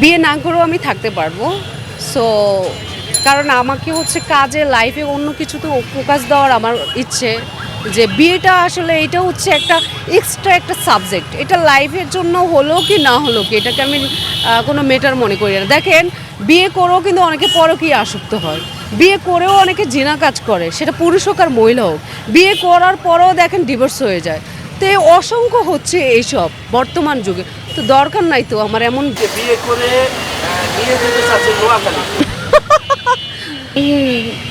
বিয়ে না করেও আমি থাকতে পারব। সো কারণ আমাকে হচ্ছে কাজে লাইফে অন্য কিছুতে ফোকাস দেওয়ার আমার ইচ্ছে যে বিয়েটা আসলে এটা হচ্ছে একটা এক্সট্রা একটা সাবজেক্ট এটা লাইফের জন্য হলো কি না হলো কি, এটাকে আমি কোনো মেটার মনে করি না। দেখেন, বিয়ে করেও কিন্তু অনেকে পরকীয় আসক্ত হয়। বিয়ে করেও অনেকে জিনা কাজ করে, সেটা পুরুষ হোক আর মহিলা হোক। বিয়ে করার পরেও দেখেন ডিভোর্স হয়ে যায়। তো অসংখ্য হচ্ছে এইসব বর্তমান যুগে। তো দরকার নাই তো আমার এমন বিয়ে করে আহ, নিয়ে যেতে চাচ্ছে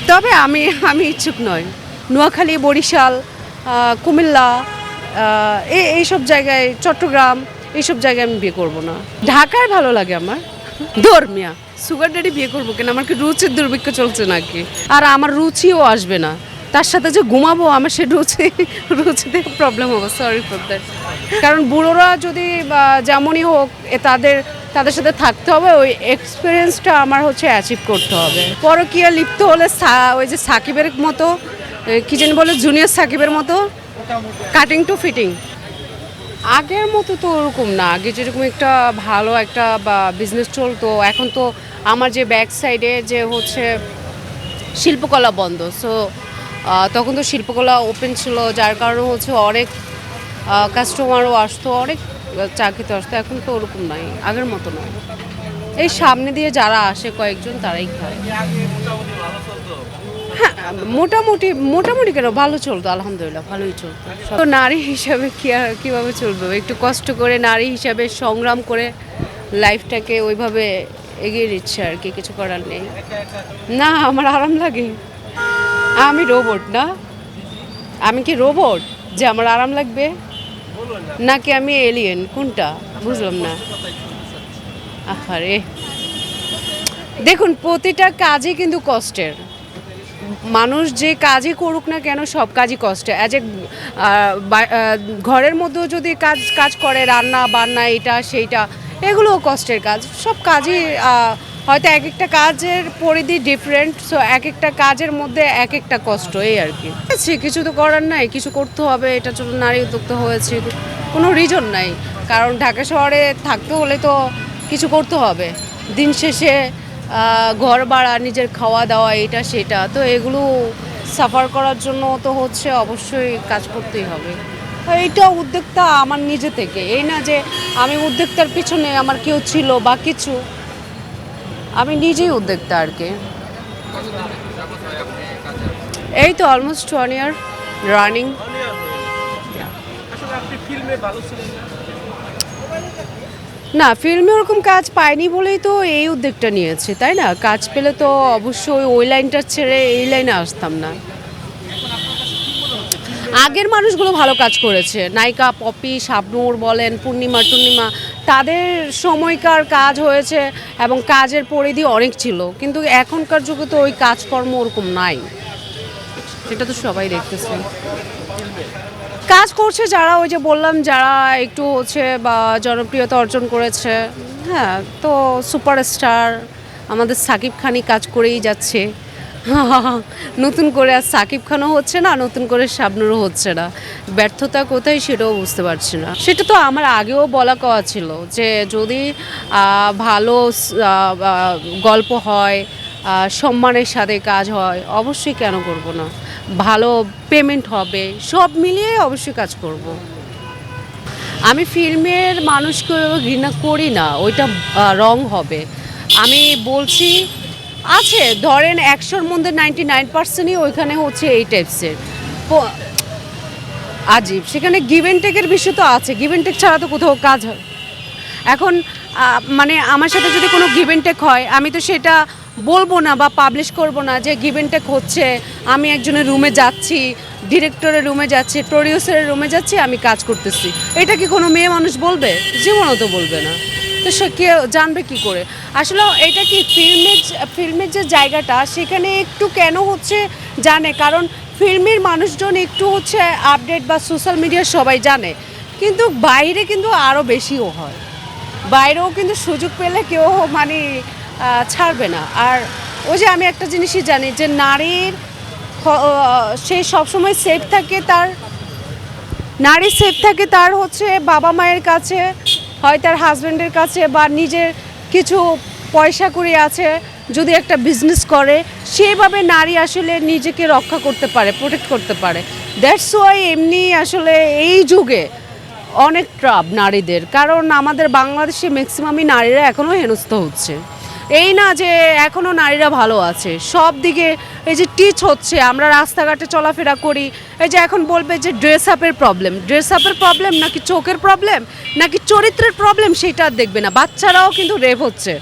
তবে আমি আমি ইচ্ছুক নই। নোয়াখালী বরিশাল কুমিল্লা এই এইসব জায়গায় চট্টগ্রাম এইসব জায়গায় আমি বিয়ে করব না। ঢাকায় ভালো লাগে আমার। ধর্মিয়া সুগার ড্যাডি বিয়ে করব কেন? আমার কি রুচির দুর্ভিক্ষ চলছে নাকি? আর আমার রুচিও আসবে না। তার সাথে যে ঘুমাবো, আমার সে রুচি, রুচিতে প্রবলেম হবে। সরি ফর দ্যাট কারণ বুড়োরা যদি যেমনই হোক, এ তাদের তাদের সাথে থাকতে হবে, ওই এক্সপিরিয়েন্সটা আমার হচ্ছে অ্যাচিভ করতে হবে। পরকীয়া লিপ্ত হলে ওই যে সাকিবের মতো কি জানি বলে জুনিয়র সাকিবের মতো কাটিং টু ফিটিং আগের মতো তো ওরকম না। আগে যেরকম একটা ভালো একটা বিজনেস চলতো, এখন তো আমার যে ব্যাক সাইডে যে হচ্ছে শিল্পকলা বন্ধ। সো তখন তো শিল্পকলা ওপেন ছিল, যার কারণে হচ্ছে অনেক কাস্টমারও আসতো, অনেক চাকরিতে আসতো, এখন তো ওরকম নাই, আগের মতো নয়। এই সামনে দিয়ে যারা আসে কয়েকজন, তারাই খায়। হ্যাঁ মোটামুটি মোটামুটি কেন? ভালো চলতো, আলহামদুলিল্লাহ, ভালোই চলতো। তো নারী হিসাবে কি আর, কীভাবে চলবে? একটু কষ্ট করে নারী হিসাবে সংগ্রাম করে লাইফটাকে ওইভাবে এগিয়ে নিচ্ছে আর কি, কিছু করার নেই। না, আমার আরাম লাগে। আমি রোবট না। আমি কি রোবট? যে আমার আরাম লাগবে? নাকি আমি এলিয়েন কোনটা? বুঝলাম না। আহারে। দেখুন, প্রতিটা কাজই কিন্তু কষ্টের। মানুষ যে কাজই করুক না কেন, সব কাজই কষ্টে। অ্যাজ এ ঘরের মধ্যেও যদি কাজ কাজ করে, রান্না, বান্না, এটা, সেইটা, এগুলোও কষ্টের কাজ। সব কাজই হয়তো এক একটা কাজের পরিধি ডিফারেন্ট সো এক একটা কাজের মধ্যে এক একটা কষ্ট, এই আর কি। আছে কিছু তো করার নাই, কিছু করতে হবে এটার জন্য নারী উদ্যোক্তা হয়েছে, কোনো রিজন নাই। কারণ ঢাকা শহরে থাকতে হলে তো কিছু করতে হবে। দিন শেষে ঘর ভাড়া, নিজের খাওয়া দাওয়া, এটা সেটা, তো এগুলো সাফার করার জন্য তো হচ্ছে অবশ্যই কাজ করতেই হবে। এইটা উদ্যোক্তা আমার নিজে থেকে, এই না যে আমি উদ্যোক্তার পিছনে আমার কেউ ছিল বা কিছু। আমি নিজেই উদ্যোক্তা আর কি। এই তো অলমোস্ট ওয়ান ইয়ার রানিং না ফিল্মে ওরকম কাজ পাইনি বলেই তো এই উদ্যোগটা নিয়েছে, তাই না? কাজ পেলে তো অবশ্যই ওই লাইনটা ছেড়ে এই লাইনে আসতাম না। আগের মানুষগুলো ভালো কাজ করেছে। নায়িকা পপি, শাবনূর বলেন, পূর্ণিমা, টূর্ণিমা তাদের সময়কার কাজ হয়েছে এবং কাজের পরিধি অনেক ছিল কিন্তু এখনকার যুগে তো ওই কাজকর্ম ওরকম নাই। সেটা তো সবাই দেখতেছে। কাজ করছে যারা ওই যে বললাম যারা একটু হচ্ছে বা জনপ্রিয়তা অর্জন করেছে হ্যাঁ তো সুপারস্টার আমাদের সাকিব খানই কাজ করেই যাচ্ছে। নতুন করে আর সাকিব খানও হচ্ছে না, নতুন করে শাবনুরও হচ্ছে না। ব্যর্থতা কোথায় সেটাও বুঝতে পারছি না। সেটা তো আমার আগেও বলা কওয়া ছিল যে যদি ভালো গল্প হয় সম্মানের সাথে কাজ হয়, অবশ্যই কেন করব না? ভালো পেমেন্ট হবে, সব মিলিয়ে অবশ্যই কাজ করব। আমি ফিল্মের মানুষকে ঘৃণা করি না, ওইটা রং হবে। আমি বলছি আছে, ধরেন একশোর মধ্যে নাইনটি নাইন পার্সেন্টই ওইখানে হচ্ছে এই টাইপসের আজীব, সেখানে গিভ অ্যান্ড টেকের বিষয় তো আছে গিভ অ্যান্ড টেক ছাড়া তো কোথাও কাজ হয়। এখন মানে আমার সাথে যদি কোনো গিভ অ্যান্ড টেক হয়, আমি তো সেটা বলব না বা পাবলিশ করব না যে গিভ অ্যান্ড টেক হচ্ছে, আমি একজনের রুমে যাচ্ছি ডিরেক্টরের রুমে যাচ্ছি প্রডিউসারের রুমে যাচ্ছি, আমি কাজ করতেছি। এটা কি কোনো মেয়ে মানুষ বলবে? জীবনও তো বলবে না। তো সে কে জানবে কি করে? আসলে এটা কি ফিল্মের ফিল্মের যে জায়গাটা? সেখানে একটু কেন হচ্ছে জানে? কারণ ফিল্মের মানুষজন একটু হচ্ছে আপডেট বা সোশ্যাল মিডিয়া সবাই জানে। কিন্তু বাইরে কিন্তু আরও বেশিও হয়। বাইরেও কিন্তু সুযোগ পেলে কেউ মানে ছাড়বে না। আর ওই যে আমি একটা জিনিসই জানি যে নারীর সে সবসময় সেফ থাকে তার, নারী সেফ থাকে তার হচ্ছে বাবা মায়ের কাছে, হয় তার হাজব্যান্ডের কাছে বা নিজের কিছু পয়সা করে আছে, যদি একটা বিজনেস করে, সেইভাবে নারী আসলে নিজেকে রক্ষা করতে পারে প্রোটেক্ট করতে পারে। দ্যাটস ওয়াই এমনি আসলে এই যুগে অনেক ট্রাব নারীদের, কারণ আমাদের বাংলাদেশে ম্যাক্সিমামই নারীরা এখনও হেনস্থ হচ্ছে। এই না যে এখনও নারীরা ভালো আছে। সব দিকে এই যে টিচ হচ্ছে, আমরা রাস্তাঘাটে চলাফেরা করি, এই যে এখন বলবে যে ড্রেস আপের প্রবলেম ড্রেস আপের প্রবলেম নাকি চোখের প্রবলেম নাকি চরিত্রের প্রবলেম সেটা দেখবে না। বাচ্চারাও কিন্তু রেপ হচ্ছে।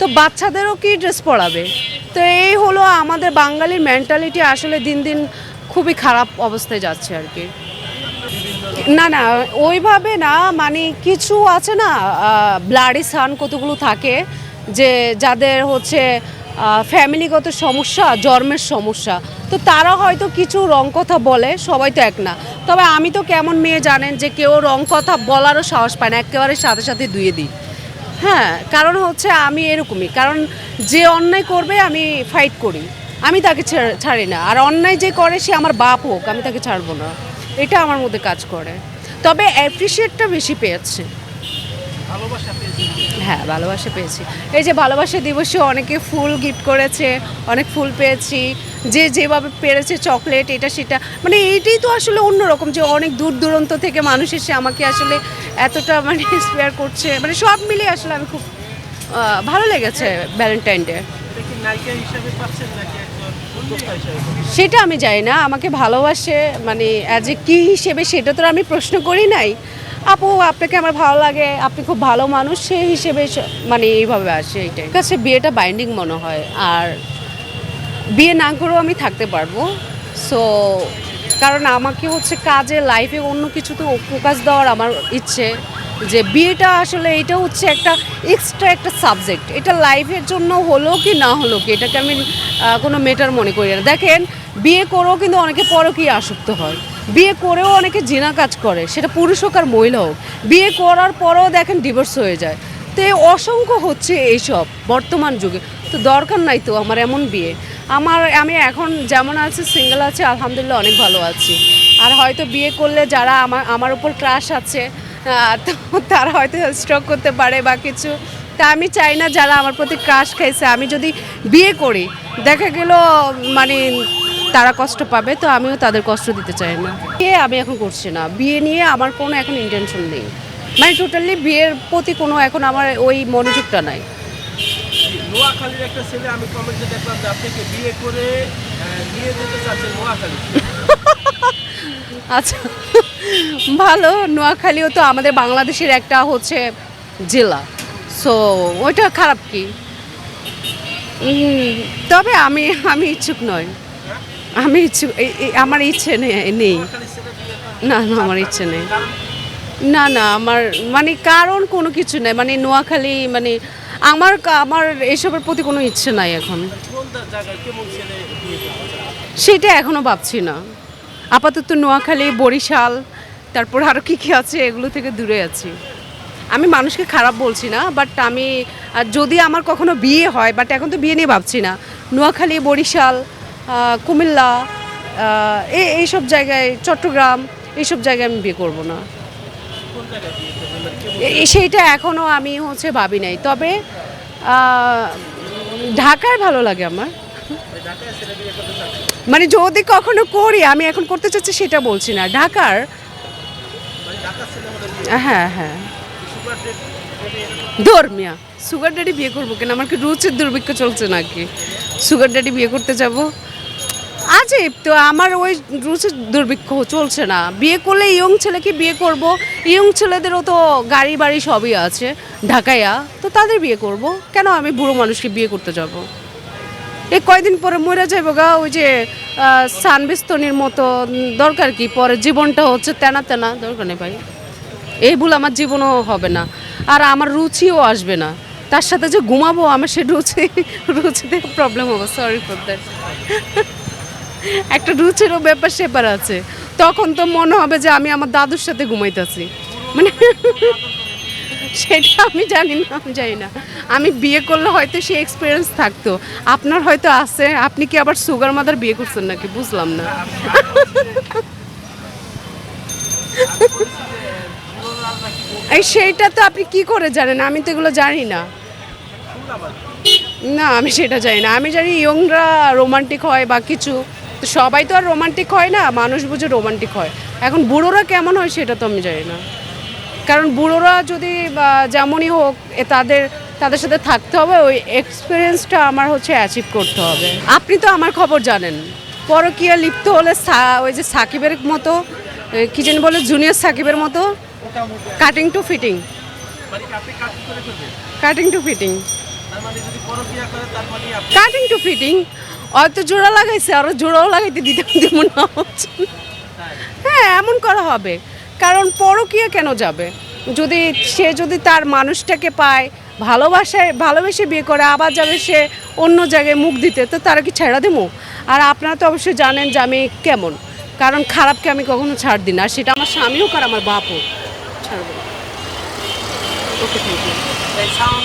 তো বাচ্চাদেরও কি ড্রেস পরাবে? তো এই হলো আমাদের বাঙালির মেন্টালিটি আসলে দিন দিন খুবই খারাপ অবস্থায় যাচ্ছে আর কি। না না, ওইভাবে না মানে কিছু আছে না ব্লাডি সান কতগুলো থাকে যে যাদের হচ্ছে ফ্যামিলিগত সমস্যা, জন্মের সমস্যা। তো তারা হয়তো কিছু রং কথা বলে, সবাই তো এক না। তবে আমি তো কেমন মেয়ে জানেন যে কেউ রং কথা বলারও সাহস পায় না, একেবারে সাথে সাথে ধুয়ে দিই। হ্যাঁ কারণ হচ্ছে আমি এরকমই। কারণ যে অন্যায় করবে আমি ফাইট করি। আমি তাকে ছাড়ি না। আর অন্যায় যে করে সে আমার বাপ হোক, আমি তাকে ছাড়বো না। এটা আমার মধ্যে কাজ করে। তবে অ্যাপ্রিসিয়েটটা বেশি পেয়েছে। হ্যাঁ ভালোবাসা পেয়েছি। এই যে ভালোবাসা দিবসে অনেকে ফুল গিফট করেছে অনেক ফুল পেয়েছি। যে যেভাবে পেরেছে চকলেট এটা সেটা মানে এইটাই তো আসলে অন্যরকম যে অনেক দূর দূরান্ত থেকে মানুষ এসে আমাকে আসলে এতটা মানে ইন্সপায়ার করছে। মানে সব মিলিয়ে আসলে আমি খুব ভালো লেগেছে ভ্যালেন্টাইন ডে সেটা আমি জানি না আমাকে ভালোবাসে মানে অ্যাজ এ কী হিসেবে সেটা তো আমি প্রশ্ন করি নাই। আপু, আপনাকে আমার ভালো লাগে, আপনি খুব ভালো মানুষ, সেই হিসেবে মানে এইভাবে আসে এইটাই কাছে বিয়েটা বাইন্ডিং মনে হয়, আর বিয়ে না করেও আমি থাকতে পারব। সো কারণ আমাকে হচ্ছে কাজে লাইফে অন্য কিছুতে ফোকাস দেওয়ার আমার ইচ্ছে, যে বিয়েটা আসলে এটা হচ্ছে একটা এক্সট্রা একটা সাবজেক্ট এটা লাইফের জন্য হলো কি না হলো কি, এটাকে আমি কোনো মেটার মনে করি না। দেখেন, বিয়ে করেও কিন্তু অনেকে পরও কি আসক্ত হয়। বিয়ে করেও অনেকে জিনা কাজ করে, সেটা পুরুষ হোক আর মহিলা হোক। বিয়ে করার পরেও দেখেন ডিভোর্স হয়ে যায়। তো অসংখ্য হচ্ছে এইসব বর্তমান যুগে। তো দরকার নাই তো আমার এমন বিয়ে। আমার, আমি এখন যেমন আছি সিঙ্গেল আছে, আলহামদুলিল্লাহ অনেক ভালো আছি। আর হয়তো বিয়ে করলে যারা আমার আমার উপর ক্রাশ আছে তো তারা হয়তো স্ট্রক করতে পারে বা কিছু। তা আমি চাই না যারা আমার প্রতি ক্রাশ খাইছে। আমি যদি বিয়ে করি, দেখা গেল মানে তারা কষ্ট পাবে তো আমিও তাদের কষ্ট দিতে চাই না। বিয়ে আমি এখন করছি না। বিয়ে নিয়ে আমার কোনো এখন ইন্টেনশন নেই। মানে টোটালি বিয়ের প্রতি কোনো এখন আমার ওই মনোযোগটা নাই। নোয়াখালীর একটা ছেলে আমি কমেন্টে দেখলাম যে আপনাকে বিয়ে করে নিয়ে যেতে চাচ্ছেন নোয়াখালী? আচ্ছা ভালো। নোয়াখালীও তো আমাদের বাংলাদেশের একটা হচ্ছে জেলা। সো ওইটা খারাপ কি? তবে আমি আমি ইচ্ছুক নয় আমি এই- আমার ইচ্ছে নেই। না না, আমার ইচ্ছে নেই। না না, আমার মানে কারণ কোনো কিছু নেই। মানে নোয়াখালী মানে আমার আমার এসবের প্রতি কোনো ইচ্ছে নাই এখন? সেটা এখনও ভাবছি না। আপাতত নোয়াখালী, বরিশাল, তারপর আরও কী কী আছে এগুলো থেকে দূরে আছি। আমি মানুষকে খারাপ বলছি না বাট আমি যদি আমার কখনো বিয়ে হয় বাট এখন তো বিয়ে নিয়ে ভাবছি না। নোয়াখালী, বরিশাল কুমিল্লা এই এইসব জায়গায়, চট্টগ্রাম, এইসব জায়গায় আমি বিয়ে করব না। সেইটা এখনও আমি হচ্ছে ভাবি নাই। তবে ঢাকায় ভালো লাগে আমার। মানে যদি কখনো করি, আমি এখন করতে চাচ্ছি সেটা বলছি না। ঢাকার হ্যাঁ হ্যাঁ। ধর্মিয়া সুগার ড্যাডি বিয়ে করব কেন? আমার কি রুচির দুর্ভিক্ষ চলছে নাকি? সুগার ড্যাডি বিয়ে করতে যাব? আজীব তো আমার ওই রুচির দুর্ভিক্ষ চলছে না। বিয়ে করলে ইয়ং ছেলেকে বিয়ে করব, ইয়ং ছেলেদেরও তো গাড়ি বাড়ি সবই আছে, ঢাকাইয়া, তো তাদের বিয়ে করব। কেন আমি বুড়ো মানুষকে বিয়ে করতে যাব? এই কয়দিন পরে মরে যাইব গা, ওই যে সানবিস্তনির মতো দরকার কি? পরে জীবনটা হচ্ছে তেনা তেনা, দরকার নেই ভাই। এই ভুল আমার জীবনও হবে না, আর আমার রুচিও আসবে না। তার সাথে যে ঘুমাবো, আমার সে রুচি, রুচিতে প্রবলেম হবে সরি ফর দ্যাট একটা রুচিরও ব্যাপার সেপার আছে। তখন তো মনে হবে যে আমি আমার দাদুর সাথে ঘুমাইতেছি। মানে সেটা আমি জানি না, আমি জানি না। আমি বিয়ে করলে হয়তো সেই এক্সপিরিয়েন্স থাকতো। আপনার হয়তো আছে, আপনি কি আবার সুগার মাদার বিয়ে করছেন নাকি? বুঝলাম না। এই সেইটা তো আপনি কি করে জানেন? আমি তো এগুলো জানি না। না, আমি সেটা জানি না। আমি জানি ইয়ংরা রোমান্টিক হয় বা কিছু। তো সবাই তো আর রোমান্টিক হয় না মানুষ বুঝে রোমান্টিক হয়। এখন বুড়োরা কেমন হয় সেটা তো আমি জানি না। কারণ বুড়োরা যদি যেমনই হোক এ তাদের তাদের সাথে থাকতে হবে ওই এক্সপিরিয়েন্সটা আমার হচ্ছে অ্যাচিভ করতে হবে। আপনি তো আমার খবর জানেন। পরকীয়া লিপ্ত হলে ওই যে সাকিবের মতো কি যেন বলে জুনিয়র সাকিবের মতো cutting to fitting cutting to fitting cutting to fitting হয়তো জোড়া লাগাইছে, আরও জোড়াও লাগাইতে দিতে মনে হচ্ছে। হ্যাঁ এমন করা হবে। কারণ পরকীয়া কেন যাবে? যদি সে যদি তার মানুষটাকে পায়, ভালোবাসায়, ভালোবেসে বিয়ে করে, আবার যাবে সে অন্য জায়গায় মুখ দিতে, তো তারা কি ছেড়া দেবো? আর আপনারা তো অবশ্যই জানেন যে আমি কেমন। কারণ খারাপকে আমি কখনো ছাড় দিই না। সেটা আমার স্বামীও আর আমার বাপও ছাড়বো ওকে থ্যাংক ইউ